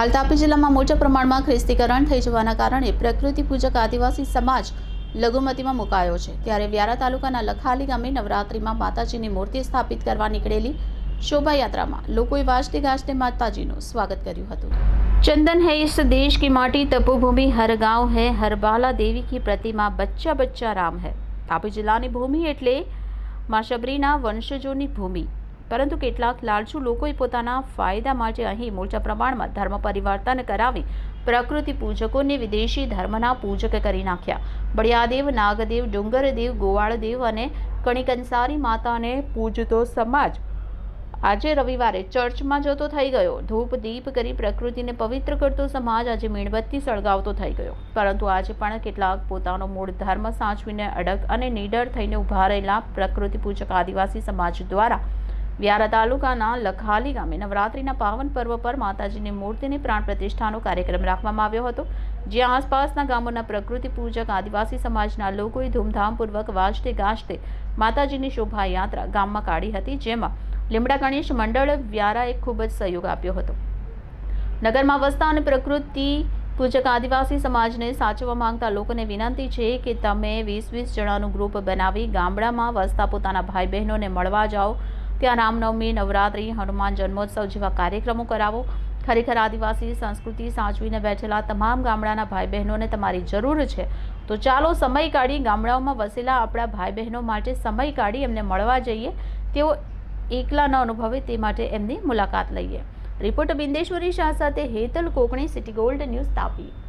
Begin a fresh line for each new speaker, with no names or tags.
હાલ તાપી જિલ્લામાં મોટા પ્રમાણમાં ખ્રિસ્તીકરણ થઈ જવાના કારણે પ્રકૃતિ પૂજક આદિવાસી સમાજ લઘુમતીમાં મુકાયો છે. ત્યારે વ્યારા તાલુકાના લખાલી ગામે નવરાત્રિમાં માતાજીની મૂર્તિ સ્થાપિત કરવા નીકળેલી શોભાયાત્રામાં લોકોએ વાજતે ગાજતે માતાજીનું સ્વાગત કર્યું હતું. ચંદન હૈ ઇસ દેશ કી માટી, તપોભૂમિ હર ગાંવ હૈ, હર બાલા દેવી કી પ્રતિમા, બચ્ચા બચ્ચા રામ હૈ. તાપી જિલ્લાની ભૂમિ એટલે મા શબરીના વંશજોની ભૂમિ. પરંતુ કેટલાક લાલચુ લોકોએ પોતાના ફાયદા માટે અહીં મોટા પ્રમાણમાં ધર્મ પરિવર્તન કરાવી પ્રકૃતિ પૂજકોને વિદેશી ધર્મના પૂજક કરી નાખ્યા. બળિયાદેવ, નાગદેવ, ડુંગરદેવ, ગોવાળદેવ અને કણિકંસારી માતાને પૂજતો સમાજ આજે રવિવારે ચર્ચમાં જતો થઈ ગયો. ધૂપ દીપ કરી પ્રકૃતિને પવિત્ર કરતો સમાજ આજે મીણબત્તી સળગાવતો થઈ ગયો. પરંતુ આજે પણ કેટલાક પોતાનો મૂળ ધર્મ સાચવીને અડગ અને નીડર થઈને ઊભા રહેલા પ્રકૃતિ પૂજક આદિવાસી સમાજ દ્વારા વ્યારા તાલુકાના લખાલી ગામે નવરાત્રિના પાવન પર્વ પર માતાજીની મૂર્તિની પ્રાણ પ્રતિષ્ઠાનો કાર્યક્રમ રાખવામાં આવ્યો હતો જ્યાં આસપાસના ગામોના પ્રકૃતિ પૂજક, આદિવાસી સમાજના લોકોએ ધૂમધામપૂર્વક વાજતે ગાજતે માતાજીની શોભાયાત્રા ગામમાં કાઢી હતી, જેમાં લીમડા ગણેશ મંડળ વ્યારાએ ખૂબ જ સહયોગ આપ્યો હતો. નગરમાં વસતા અને પ્રકૃતિ પૂજક, આદિવાસી સમાજને સાચવવા માંગતા લોકોને વિનંતી છે કે તમે વીસ વીસ જણાનું ગ્રુપ બનાવી ગામડામાં વસતા પોતાના ભાઈ બહેનોને મળવા જાઓ ત્યાં રામનવમી, નવરાત્રિ, હનુમાન જન્મોત્સવ જેવા કાર્યક્રમો કરાવો. ખરેખર આદિવાસી સંસ્કૃતિ સાચવીને બેઠેલા તમામ ગામડાના ભાઈ બહેનોને તમારી જરૂર છે. તો ચાલો સમય કાઢી ગામડાઓમાં વસેલા આપણા ભાઈ બહેનો માટે સમય કાઢી એમને મળવા જઈએ. તેઓ એકલા ન અનુભવે તે માટે એમની મુલાકાત લઈએ. રિપોર્ટર બિંદેશ્વરી શાહ સાથે Hetal Kokani, city gold news Tapi.